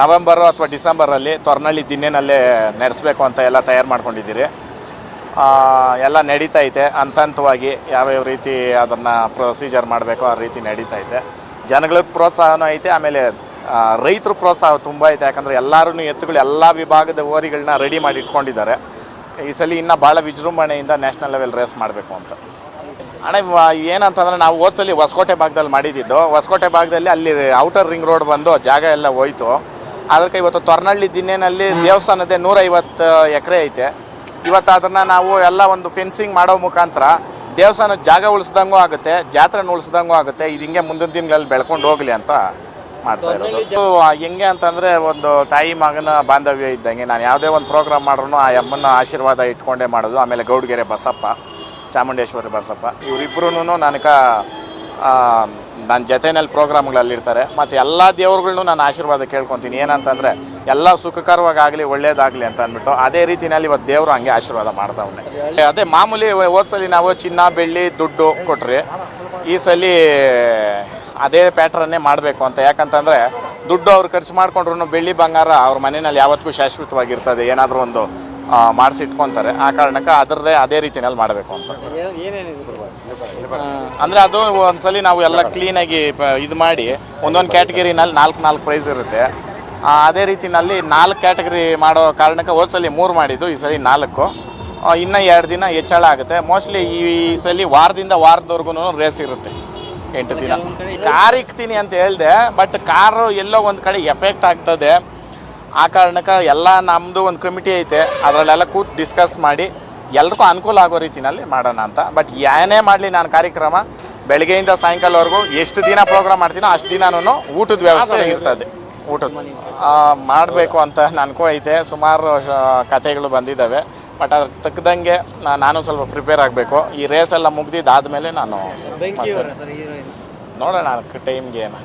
ನವೆಂಬರು ಅಥವಾ ಡಿಸೆಂಬರಲ್ಲಿ ತೊರ್ನಳ್ಳಿ ದಿನ್ನೇನಲ್ಲೇ ನಡೆಸಬೇಕು ಅಂತ ಎಲ್ಲ ತಯಾರು ಮಾಡ್ಕೊಂಡಿದ್ದೀರಿ. ಎಲ್ಲ ನಡೀತಾ ಐತೆ. ಹಂತ ಹಂತವಾಗಿ ಯಾವ್ಯಾವ ರೀತಿ ಅದನ್ನು ಪ್ರೊಸೀಜರ್ ಮಾಡಬೇಕು ಆ ರೀತಿ ನಡೀತಾ ಐತೆ. ಜನಗಳಿಗೆ ಪ್ರೋತ್ಸಾಹನೂ ಐತೆ. ಆಮೇಲೆ ರೈತರ ಪ್ರೋತ್ಸಾಹ ತುಂಬ ಐತೆ. ಯಾಕಂದರೆ ಎಲ್ಲರೂ ಎತ್ತುಗಳು ಎಲ್ಲ ವಿಭಾಗದ ಓರಿಗಳನ್ನ ರೆಡಿ ಮಾಡಿ ಇಟ್ಕೊಂಡಿದ್ದಾರೆ. ಈ ಸಲ ಇನ್ನೂ ಭಾಳ ವಿಜೃಂಭಣೆಯಿಂದ ನ್ಯಾಷನಲ್ ಲೆವೆಲ್ ರೇಸ್ ಮಾಡಬೇಕು ಅಂತ. ಅಣ್ಣ ಏನಂತಂದ್ರೆ ನಾವು ಹೋದ್ಸಲಿ ಹೊಸಕೋಟೆ ಭಾಗದಲ್ಲಿ ಮಾಡಿದ್ದಿದ್ದು ಹೊಸಕೋಟೆ ಭಾಗದಲ್ಲಿ ಅಲ್ಲಿ ಔಟರ್ ರಿಂಗ್ ರೋಡ್ ಬಂದು ಜಾಗ ಎಲ್ಲ ಹೋಯ್ತು. ಅದಕ್ಕೆ ಇವತ್ತು ತೊರ್ನಳ್ಳಿ ದಿನ್ನೇನಲ್ಲಿ ನೂರ ನೂರೈವತ್ತು ಎಕರೆ ಐತೆ. ಇವತ್ತು ಅದನ್ನು ನಾವು ಎಲ್ಲ ಒಂದು ಫೆನ್ಸಿಂಗ್ ಮಾಡೋ ಮುಖಾಂತರ ದೇವಸ್ಥಾನ ಜಾಗ ಉಳಿಸ್ದಂಗೂ ಆಗುತ್ತೆ ಜಾತ್ರೆನ ಉಳಿಸ್ದಂಗೂ ಆಗುತ್ತೆ. ಇದು ಹಿಂಗೆ ಮುಂದಿನ ದಿನಗಳಲ್ಲಿ ಬೆಳ್ಕೊಂಡು ಹೋಗಲಿ ಅಂತ ಮಾಡ್ತಾ ಇರೋದು. ಇದು ಹೆಂಗೆ ಅಂತಂದರೆ ಒಂದು ತಾಯಿ ಮಗನ ಬಾಂಧವ್ಯ ಇದ್ದಂಗೆ ನಾನು ಯಾವುದೇ ಒಂದು ಪ್ರೋಗ್ರಾಮ್ ಮಾಡ್ರು ಆ ಅಮ್ಮನ ಆಶೀರ್ವಾದ ಇಟ್ಕೊಂಡೇ ಮಾಡೋದು. ಆಮೇಲೆ ಗೌಡ್ಗೆರೆ ಬಸಪ್ಪ ಚಾಮುಂಡೇಶ್ವರಿ ಬಸಪ್ಪ ಇವರಿಬ್ಬರೂ ನನಕ ನನ್ನ ಜೊತೆಯಲ್ಲಿ ಪ್ರೋಗ್ರಾಮ್ಗಳಲ್ಲಿರ್ತಾರೆ. ಮತ್ತು ಎಲ್ಲ ದೇವರುಗಳನ್ನೂ ನಾನು ಆಶೀರ್ವಾದ ಕೇಳ್ಕೊತೀನಿ. ಏನಂತಂದರೆ, ಎಲ್ಲ ಸುಖಕರವಾಗಲಿ ಒಳ್ಳೇದಾಗಲಿ ಅಂತ ಅಂದ್ಬಿಟ್ಟು ಅದೇ ರೀತಿಯಲ್ಲಿ ಇವತ್ತು ದೇವರು ಹಂಗೆ ಆಶೀರ್ವಾದ ಮಾಡ್ತಾವನೆ. ಅದೇ ಮಾಮೂಲಿ ಹೋದ್ಸಲಿ ನಾವು ಚಿನ್ನ, ಬೆಳ್ಳಿ, ದುಡ್ಡು ಕೊಟ್ರಿ. ಈ ಸಲ ಅದೇ ಪ್ಯಾಟ್ರನ್ನೇ ಮಾಡಬೇಕು ಅಂತ. ಯಾಕಂತಂದರೆ, ದುಡ್ಡು ಅವ್ರು ಖರ್ಚು ಮಾಡಿಕೊಂಡ್ರು ಬೆಳ್ಳಿ ಬಂಗಾರ ಅವ್ರ ಮನೆಯಲ್ಲಿ ಯಾವತ್ತಿಗೂ ಶಾಶ್ವತವಾಗಿರ್ತದೆ. ಏನಾದರೂ ಒಂದು ಮಾಡಿಸಿಟ್ಕೊತಾರೆ. ಆ ಕಾರಣಕ್ಕೆ ಅದರದೇ ಅದೇ ರೀತಿನಲ್ಲಿ ಮಾಡಬೇಕು ಅಂತ. ಅಂದರೆ ಅದು ಒಂದ್ಸಲಿ ನಾವು ಎಲ್ಲ ಕ್ಲೀನಾಗಿ ಇದು ಮಾಡಿ ಒಂದೊಂದು ಕ್ಯಾಟಗರಿನಲ್ಲಿ ನಾಲ್ಕು ನಾಲ್ಕು ಪ್ರೈಸ್ ಇರುತ್ತೆ. ಅದೇ ರೀತಿನಲ್ಲಿ ನಾಲ್ಕು ಕ್ಯಾಟಗರಿ ಮಾಡೋ ಕಾರಣಕ್ಕೆ ಹೋದ್ಸಲಿ ಮೂರು ಮಾಡಿದ್ದು ಈ ಸಲ ನಾಲ್ಕು. ಇನ್ನು ಇನ್ನ ಎರಡು ದಿನ ಹೆಚ್ಚಳ ಆಗುತ್ತೆ. ಮೋಸ್ಟ್ಲಿ ಈ ಸಲ ವಾರದಿಂದ ವಾರದವರೆಗೂ ರೇಸ್ ಇರುತ್ತೆ. ಎಂಟು ದಿನ. ಕಾರ್ ಇಕ್ತೀನಿ ಅಂತ ಹೇಳಿದೆ ಬಟ್ ಕಾರು ಎಲ್ಲೋ ಒಂದು ಕಡೆ ಎಫೆಕ್ಟ್ ಆಗ್ತದೆ. ಆ ಕಾರಣಕ್ಕೆ ಎಲ್ಲ ನಮ್ಮದು ಒಂದು ಕಮಿಟಿ ಐತೆ ಅದರಲ್ಲೆಲ್ಲ ಕೂತು ಡಿಸ್ಕಸ್ ಮಾಡಿ ಎಲ್ರಿಗೂ ಅನುಕೂಲ ಆಗೋ ರೀತಿನಲ್ಲಿ ಮಾಡೋಣ ಅಂತ. ಬಟ್ ಏನೇ ಮಾಡಲಿ ನಾನು ಕಾರ್ಯಕ್ರಮ ಬೆಳಗ್ಗೆಯಿಂದ ಸಾಯಂಕಾಲವರೆಗೂ ಎಷ್ಟು ದಿನ ಪ್ರೋಗ್ರಾಮ್ ಮಾಡ್ತೀನೋ ಅಷ್ಟು ದಿನಾನು ಊಟದ ವ್ಯವಸ್ಥೆ ಇರ್ತದೆ. ಊಟದ. ಮಾಡಬೇಕು ಅಂತ ನನಗೂ ಐತೆ. ಸುಮಾರು ಕತೆಗಳು ಕಥೆಗಳು ಬಂದಿದ್ದಾವೆ ಬಟ್ ಅದ್ರ ತಕ್ಕದಂಗೆ ನಾನು ಸ್ವಲ್ಪ ಪ್ರಿಪೇರ್ ಆಗಬೇಕು. ಈ ರೇಸ್ ಎಲ್ಲ ಮುಗ್ದಿದ್ದಾದ್ಮೇಲೆ ನಾನು ನೋಡೋಣ ಟೈಮ್ಗೆ ಏನು